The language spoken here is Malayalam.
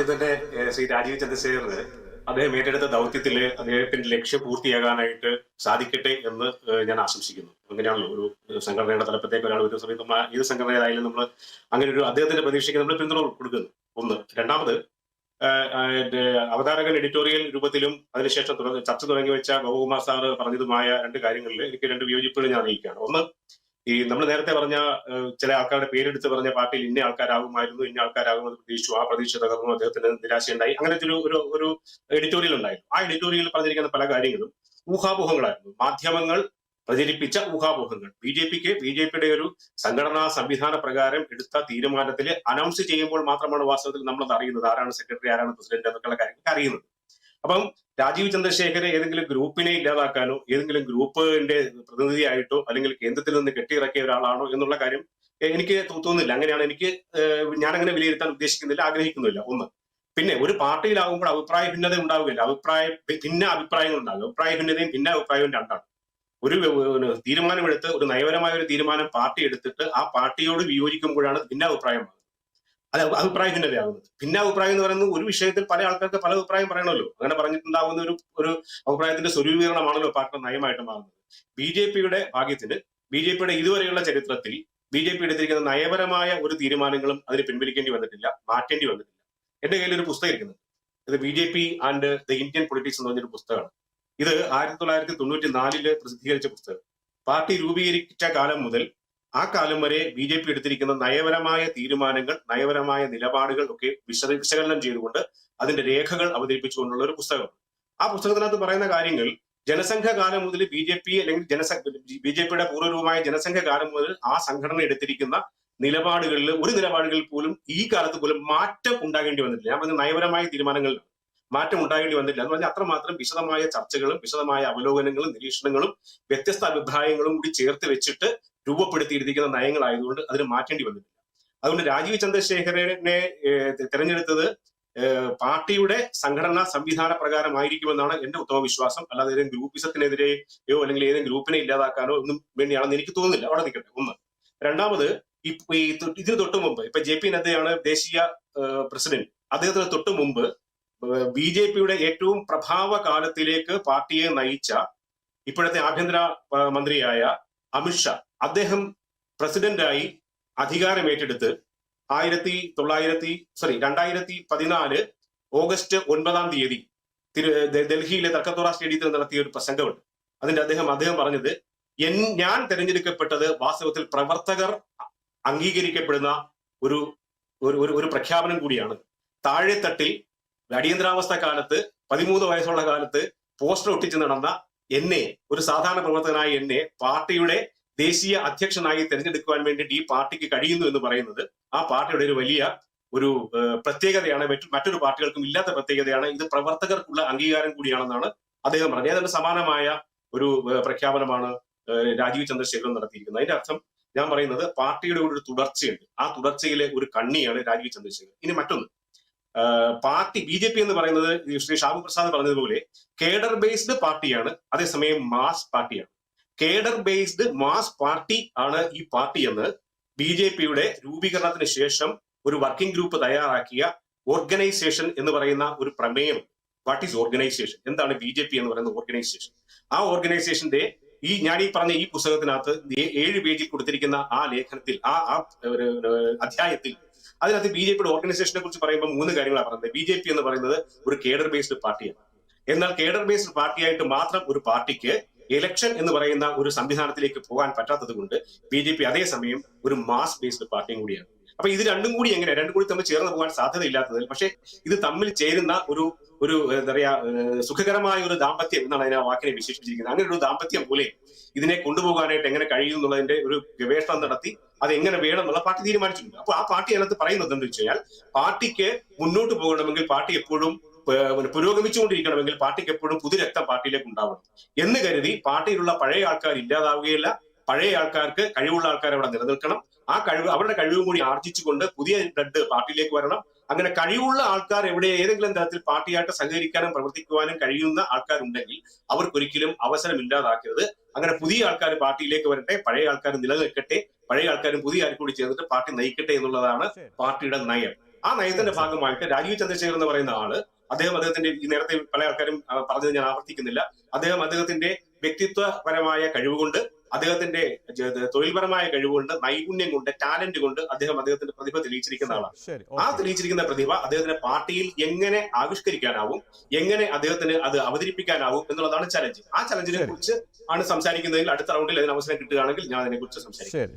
ആദ്യം തന്നെ ശ്രീ രാജീവ് ചന്ദ്രശേഖരന് അദ്ദേഹം ഏറ്റെടുത്ത ദൗത്യത്തിൽ അദ്ദേഹത്തിന്റെ ലക്ഷ്യം പൂർത്തിയാകാനായിട്ട് സാധിക്കട്ടെ എന്ന് ഞാൻ ആശംസിക്കുന്നു. അങ്ങനെയാണല്ലോ ഒരു സംഘടനയുടെ തലപ്പത്തേക്ക് ഒരാൾ ഒരു സമയത്ത് നമ്മൾ ഏത് സംഘടനയായാലും നമ്മൾ അങ്ങനെ ഒരു അദ്ദേഹത്തിന്റെ പ്രതീക്ഷയ്ക്ക് നമ്മൾ പിന്തുണ കൊടുക്കുന്നു. ഒന്ന്. രണ്ടാമത് അവതാരകൻ എഡിറ്റോറിയൽ രൂപത്തിലും അതിനുശേഷം ചർച്ച തുടങ്ങി വെച്ച ഗോപകുമാർ സാറ് പറഞ്ഞതുമായ രണ്ട് കാര്യങ്ങളിൽ എനിക്ക് രണ്ട് വിയോജിപ്പുകൾ ഞാൻ അറിയിക്കുകയാണ്. ഒന്ന് ഈ നമ്മൾ നേരത്തെ പറഞ്ഞ ചില ആൾക്കാരുടെ പേരെടുത്ത് പറഞ്ഞ പാർട്ടിയിൽ ഇന്ന ആൾക്കാരാകുമായിരുന്നു ഇന്ന ആൾക്കാരാകുമെന്ന് പ്രതീക്ഷിച്ചു. ആ പ്രതീക്ഷ തകർന്നു അദ്ദേഹത്തിന് നിരാശയുണ്ടായി. അങ്ങനത്തെ ഒരു ഒരു ഒരു എഡിറ്റോറിയൽ ഉണ്ടായിരുന്നു. ആ എഡിറ്റോറിയലിൽ പറഞ്ഞിരിക്കുന്ന പല കാര്യങ്ങളും ഊഹാപോഹങ്ങളായിരുന്നു. മാധ്യമങ്ങൾ പ്രചരിപ്പിച്ച ഊഹാപോഹങ്ങൾ. ബി ജെ പിക്ക് ബി ജെ പിയുടെ ഒരു സംഘടനാ സംവിധാന പ്രകാരം എടുത്ത തീരുമാനത്തിൽ അനൗൺസ് ചെയ്യുമ്പോൾ മാത്രമാണ് വാസ്തവത്തിൽ നമ്മളത് അറിയുന്നത്. ആരാണ് സെക്രട്ടറി ആരാണ് പ്രസിഡന്റ് എന്നൊക്കെയുള്ള കാര്യങ്ങൾ അറിയുന്നത്. അപ്പം രാജീവ് ചന്ദ്രശേഖർ ഏതെങ്കിലും ഗ്രൂപ്പിനെ ഇല്ലാതാക്കാനോ ഏതെങ്കിലും ഗ്രൂപ്പിന്റെ പ്രതിനിധിയായിട്ടോ അല്ലെങ്കിൽ കേന്ദ്രത്തിൽ നിന്ന് കെട്ടിയിറക്കിയ ഒരാളാണോ എന്നുള്ള കാര്യം എനിക്ക് തോന്നുന്നില്ല. അങ്ങനെയാണ് എനിക്ക് ഞാനങ്ങനെ വിലയിരുത്താൻ ഉദ്ദേശിക്കുന്നില്ല ആഗ്രഹിക്കുന്നില്ല ഒന്ന്. പിന്നെ ഒരു പാർട്ടിയിലാകുമ്പോൾ അഭിപ്രായ ഭിന്നത ഉണ്ടാവുകയില്ല അഭിപ്രായ ഭിന്ന അഭിപ്രായങ്ങൾ ഉണ്ടാകും. അഭിപ്രായ ഭിന്നതയും ഭിന്ന അഭിപ്രായവും രണ്ടാണ്. ഒരു തീരുമാനമെടുത്ത് ഒരു നയപരമായ ഒരു തീരുമാനം പാർട്ടി എടുത്തിട്ട് ആ പാർട്ടിയോട് വിയോജിക്കുമ്പോഴാണ് ഭിന്നാഭിപ്രായം അത് അഭിപ്രായ ഭിന്ന ഭിന്നാഭിപ്രായം എന്ന് പറയുന്നത് ഒരു വിഷയത്തിൽ പല ആൾക്കാർക്ക് പല അഭിപ്രായം പറയണമല്ലോ. അങ്ങനെ പറഞ്ഞിട്ടുണ്ടാകുന്ന ഒരു ഒരു അഭിപ്രായത്തിന്റെ സ്വരൂപീകരണമാണല്ലോ പാർട്ടി നയമായിട്ട് മാറുന്നത്. ബി ജെ പിയുടെ ഭാഗ്യത്തിന് ബി ജെ പിയുടെ ഇതുവരെയുള്ള ചരിത്രത്തിൽ ബി ജെ പി എടുത്തിരിക്കുന്ന നയപരമായ ഒരു തീരുമാനങ്ങളും അതിന് പിൻവലിക്കേണ്ടി വന്നിട്ടില്ല മാറ്റേണ്ടി വന്നിട്ടില്ല. എന്റെ കയ്യിൽ ഒരു പുസ്തകം ഇരിക്കുന്നത് ഇത് B J P and the Indian politics എന്ന് പറഞ്ഞൊരു പുസ്തകമാണ്. ഇത് ആയിരത്തി തൊള്ളായിരത്തി തൊണ്ണൂറ്റി നാലിൽ പ്രസിദ്ധീകരിച്ച പുസ്തകം. പാർട്ടി രൂപീകരിച്ച കാലം മുതൽ ആ കാലം വരെ ബി ജെ പി എടുത്തിരിക്കുന്ന നയപരമായ തീരുമാനങ്ങൾ നയപരമായ നിലപാടുകൾ ഒക്കെ വിശദ വിശകലനം ചെയ്തുകൊണ്ട് അതിന്റെ രേഖകൾ അവതരിപ്പിച്ചുകൊണ്ടുള്ള ഒരു പുസ്തകമാണ്. ആ പുസ്തകത്തിനകത്ത് പറയുന്ന കാര്യങ്ങൾ ജനസംഘ കാലം മുതൽ ബി ജെ പി അല്ലെങ്കിൽ ജനസ ബി ജെ പിയുടെ പൂർവരൂപമായ ജനസംഘ കാലം മുതൽ ആ സംഘടന എടുത്തിരിക്കുന്ന നിലപാടുകളിൽ ഒരു നിലപാടുകളിൽ പോലും ഈ കാലത്ത് പോലും മാറ്റം ഉണ്ടാകേണ്ടി വന്നിട്ടില്ല. ഞാൻ പറഞ്ഞ നയപരമായ തീരുമാനങ്ങളിൽ മാറ്റം ഉണ്ടാകേണ്ടി വന്നില്ല. എന്ന് പറഞ്ഞാൽ അത്രമാത്രം വിശദമായ ചർച്ചകളും വിശദമായ അവലോകനങ്ങളും നിരീക്ഷണങ്ങളും വ്യത്യസ്ത അഭിപ്രായങ്ങളും കൂടി ചേർത്ത് വെച്ചിട്ട് രൂപപ്പെടുത്തിയിരിക്കുന്ന നയങ്ങളായതുകൊണ്ട് അതിന് മാറ്റേണ്ടി വന്നിട്ടില്ല. അതുകൊണ്ട് രാജീവ് ചന്ദ്രശേഖരനെ തിരഞ്ഞെടുത്തത് പാർട്ടിയുടെ സംഘടനാ സംവിധാന പ്രകാരമായിരിക്കുമെന്നാണ് എന്റെ ഉത്തമ വിശ്വാസം അല്ലാതെ ഏതെങ്കിലും ഗ്രൂപ്പിസത്തിനെതിരെയോ അല്ലെങ്കിൽ ഏതെങ്കിലും ഗ്രൂപ്പിനെ ഇല്ലാതാക്കാനോ ഒന്നും വേണ്ടിയാണെന്ന് എനിക്ക് തോന്നുന്നില്ല. അവിടെ നിൽക്കട്ടെ ഒന്ന്. രണ്ടാമത് ഈ ഇതിന് തൊട്ട് മുമ്പ് ഇപ്പൊ ജെ പി നദ്ദയാണ് ദേശീയ പ്രസിഡന്റ്. അദ്ദേഹത്തിന് തൊട്ട് മുമ്പ് ബി ജെ പിയുടെ ഏറ്റവും പ്രഭാവ കാലത്തിലേക്ക് പാർട്ടിയെ നയിച്ച ഇപ്പോഴത്തെ ആഭ്യന്തര മന്ത്രിയായ അമിത്ഷാ അദ്ദേഹം പ്രസിഡന്റായി അധികാരം ഏറ്റെടുത്ത് ആയിരത്തി തൊള്ളായിരത്തി സോറി രണ്ടായിരത്തി പതിനാല് ഓഗസ്റ്റ് ഒൻപതാം തീയതി തിരു ഡൽഹിയിലെ തർക്കത്തോറ സ്റ്റേഡിയത്തിൽ നടത്തിയ ഒരു പ്രസംഗമുണ്ട്. അതിന്റെ അദ്ദേഹം അദ്ദേഹം പറഞ്ഞത് എൻ ഞാൻ തെരഞ്ഞെടുക്കപ്പെട്ടത് വാസ്തവത്തിൽ പ്രവർത്തകർ അംഗീകരിക്കപ്പെടുന്ന ഒരു ഒരു- ഒരു പ്രഖ്യാപനം കൂടിയാണ്. താഴെത്തട്ടിൽ അടിയന്തരാവസ്ഥ കാലത്ത് പതിമൂന്ന് വയസ്സുള്ള കാലത്ത് പോസ്റ്റർ ഒട്ടിച്ച് നടന്ന എന്നെ ഒരു സാധാരണ പ്രവർത്തകനായ എന്നെ പാർട്ടിയുടെ ദേശീയ അധ്യക്ഷനായി തെരഞ്ഞെടുക്കുവാൻ വേണ്ടിയിട്ട് ഈ പാർട്ടിക്ക് കഴിയുന്നു എന്ന് പറയുന്നത് ആ പാർട്ടിയുടെ ഒരു വലിയ ഒരു പ്രത്യേകതയാണ്. മറ്റു മറ്റൊരു പാർട്ടികൾക്കും ഇല്ലാത്ത പ്രത്യേകതയാണ്. ഇത് പ്രവർത്തകർക്കുള്ള അംഗീകാരം കൂടിയാണെന്നാണ് അദ്ദേഹം പറഞ്ഞത്. ഏതാണ്ട് സമാനമായ ഒരു പ്രഖ്യാപനമാണ് രാജീവ് ചന്ദ്രശേഖരൻ നടത്തിയിരിക്കുന്നത്. അതിന്റെ അർത്ഥം ഞാൻ പറയുന്നത് പാർട്ടിയുടെ ഒരു തുടർച്ചയുണ്ട്. ആ തുടർച്ചയിലെ ഒരു കണ്ണിയാണ് രാജീവ് ചന്ദ്രശേഖരൻ. ഇനി മറ്റൊന്ന്. പാർട്ടി ബി ജെ പി എന്ന് പറയുന്നത് ശ്രീ ഷാബു പ്രസാദ് പറഞ്ഞതുപോലെ കേഡർ ബേസ്ഡ് പാർട്ടിയാണ് അതേസമയം മാസ് പാർട്ടിയാണ്. കേഡർ ബേസ്ഡ് മാസ് പാർട്ടി ആണ് ഈ പാർട്ടി എന്ന് ബി ജെ പിയുടെ രൂപീകരണത്തിന് ശേഷം ഒരു വർക്കിംഗ് ഗ്രൂപ്പ് തയ്യാറാക്കിയ ഓർഗനൈസേഷൻ എന്ന് പറയുന്ന ഒരു പ്രമേയം. വാട്ട് ഈസ് ഓർഗനൈസേഷൻ എന്താണ് ബി ജെ പി എന്ന് പറയുന്ന ഓർഗനൈസേഷൻ? ആ ഓർഗനൈസേഷന്റെ ഈ ഞാൻ ഈ പറഞ്ഞ ഈ പുസ്തകത്തിനകത്ത് ഏഴ് പേജിൽ കൊടുത്തിരിക്കുന്ന ആ ലേഖനത്തിൽ ആ അധ്യായത്തിൽ അതിനകത്ത് ബി ജെ പിയുടെ ഓർഗനൈസേഷനെ കുറിച്ച് പറയുമ്പോൾ മൂന്ന് കാര്യങ്ങളാണ് പറയുന്നത്. ബി ജെ പി എന്ന് പറയുന്നത് ഒരു കേഡർ ബേസ്ഡ് പാർട്ടിയാണ്. എന്നാൽ കേഡർ ബേസ്ഡ് പാർട്ടിയായിട്ട് മാത്രം ഒരു പാർട്ടിക്ക് ഇലക്ഷൻ എന്ന് പറയുന്ന ഒരു സംവിധാനത്തിലേക്ക് പോകാൻ പറ്റാത്തത് കൊണ്ട് ബി ജെ പി അതേസമയം ഒരു മാസ് ബേസ്ഡ് പാർട്ടിയും കൂടിയാണ്. അപ്പൊ ഇത് രണ്ടും കൂടി എങ്ങനെ രണ്ടും കൂടി തമ്മിൽ ചേർന്ന് പോകാൻ സാധ്യതയില്ലാത്തതിൽ. പക്ഷേ ഇത് തമ്മിൽ ചേരുന്ന ഒരു ഒരു എന്താ പറയാ സുഖകരമായ ഒരു ദാമ്പത്യം എന്നാണ് അതിനെ വാക്കിനെ വിശേഷിപ്പിച്ചിരിക്കുന്നത്. അങ്ങനെ ഒരു ദാമ്പത്യം പോലെ ഇതിനെ കൊണ്ടുപോകാനായിട്ട് എങ്ങനെ കഴിയും എന്നുള്ളതിന്റെ ഒരു ഗവേഷണം നടത്തി അത് എങ്ങനെ വേണം എന്നുള്ള പാർട്ടി തീരുമാനിച്ചിട്ടുണ്ട്. അപ്പൊ ആ പാർട്ടി അതിനകത്ത് പറയുന്നത് എന്താണെന്ന് വെച്ച് കഴിഞ്ഞാൽ പാർട്ടിക്ക് മുന്നോട്ട് പോകണമെങ്കിൽ പാർട്ടി എപ്പോഴും പുരോഗമിച്ചുകൊണ്ടിരിക്കണമെങ്കിൽ പാർട്ടിക്ക് എപ്പോഴും പുതുരക്തം പാർട്ടിയിലേക്ക് ഉണ്ടാവണം. എന്ന് കരുതി പാർട്ടിയിലുള്ള പഴയ ആൾക്കാർ ഇല്ലാതാവുകയില്ല. പഴയ ആൾക്കാർക്ക് കഴിവുള്ള ആൾക്കാർ അവിടെ നിലനിൽക്കണം. ആ കഴിവ് അവരുടെ കഴിവും കൂടി ആർജിച്ചുകൊണ്ട് പുതിയ ബ്ലഡ് പാർട്ടിയിലേക്ക് വരണം. അങ്ങനെ കഴിവുള്ള ആൾക്കാർ എവിടെ ഏതെങ്കിലും തരത്തിൽ പാർട്ടിയായിട്ട് സഹകരിക്കാനും പ്രവർത്തിക്കുവാനും കഴിയുന്ന ആൾക്കാരുണ്ടെങ്കിൽ അവർക്കൊരിക്കലും അവസരം ഇല്ലാതാക്കരുത് അങ്ങനെ പുതിയ ആൾക്കാർ പാർട്ടിയിലേക്ക് വരട്ടെ പഴയ ആൾക്കാർ നിലനിൽക്കട്ടെ പഴയ ആൾക്കാരും പുതിയ ആൾക്കാർ കൂടി ചേർന്നിട്ട് പാർട്ടി നയിക്കട്ടെ എന്നുള്ളതാണ് പാർട്ടിയുടെ നയം. ആ നയത്തിന്റെ ഭാഗമായിട്ട് രാജീവ് ചന്ദ്രശേഖർ എന്ന് പറയുന്ന ആൾ അദ്ദേഹം അദ്ദേഹത്തിന്റെ ഈ നേരത്തെ പല ആൾക്കാരും പറഞ്ഞത് ഞാൻ ആവർത്തിക്കുന്നില്ല. അദ്ദേഹം അദ്ദേഹത്തിന്റെ വ്യക്തിത്വപരമായ കഴിവുകൊണ്ട് അദ്ദേഹത്തിന്റെ തൊഴിൽപരമായ കഴിവുകൊണ്ട് നൈപുണ്യം കൊണ്ട് ടാലന്റ് കൊണ്ട് അദ്ദേഹം അദ്ദേഹത്തിന്റെ പ്രതിഭ തെളിയിച്ചിരിക്കുന്ന ആളാണ് ആ തെളിയിച്ചിരിക്കുന്ന പ്രതിഭ അദ്ദേഹത്തിന്റെ പാർട്ടിയിൽ എങ്ങനെ ആവിഷ്കരിക്കാനാവും എങ്ങനെ അദ്ദേഹത്തിന് അത് അവതരിപ്പിക്കാനാവും എന്നുള്ളതാണ് ചലഞ്ച് ആ ചലഞ്ചിനെ കുറിച്ച് ആണ് സംസാരിക്കുന്നതിൽ അടുത്ത റൗണ്ടിൽ അതിന് അവസരം കിട്ടുകയാണെങ്കിൽ ഞാൻ അതിനെ കുറിച്ച് സംസാരിക്കും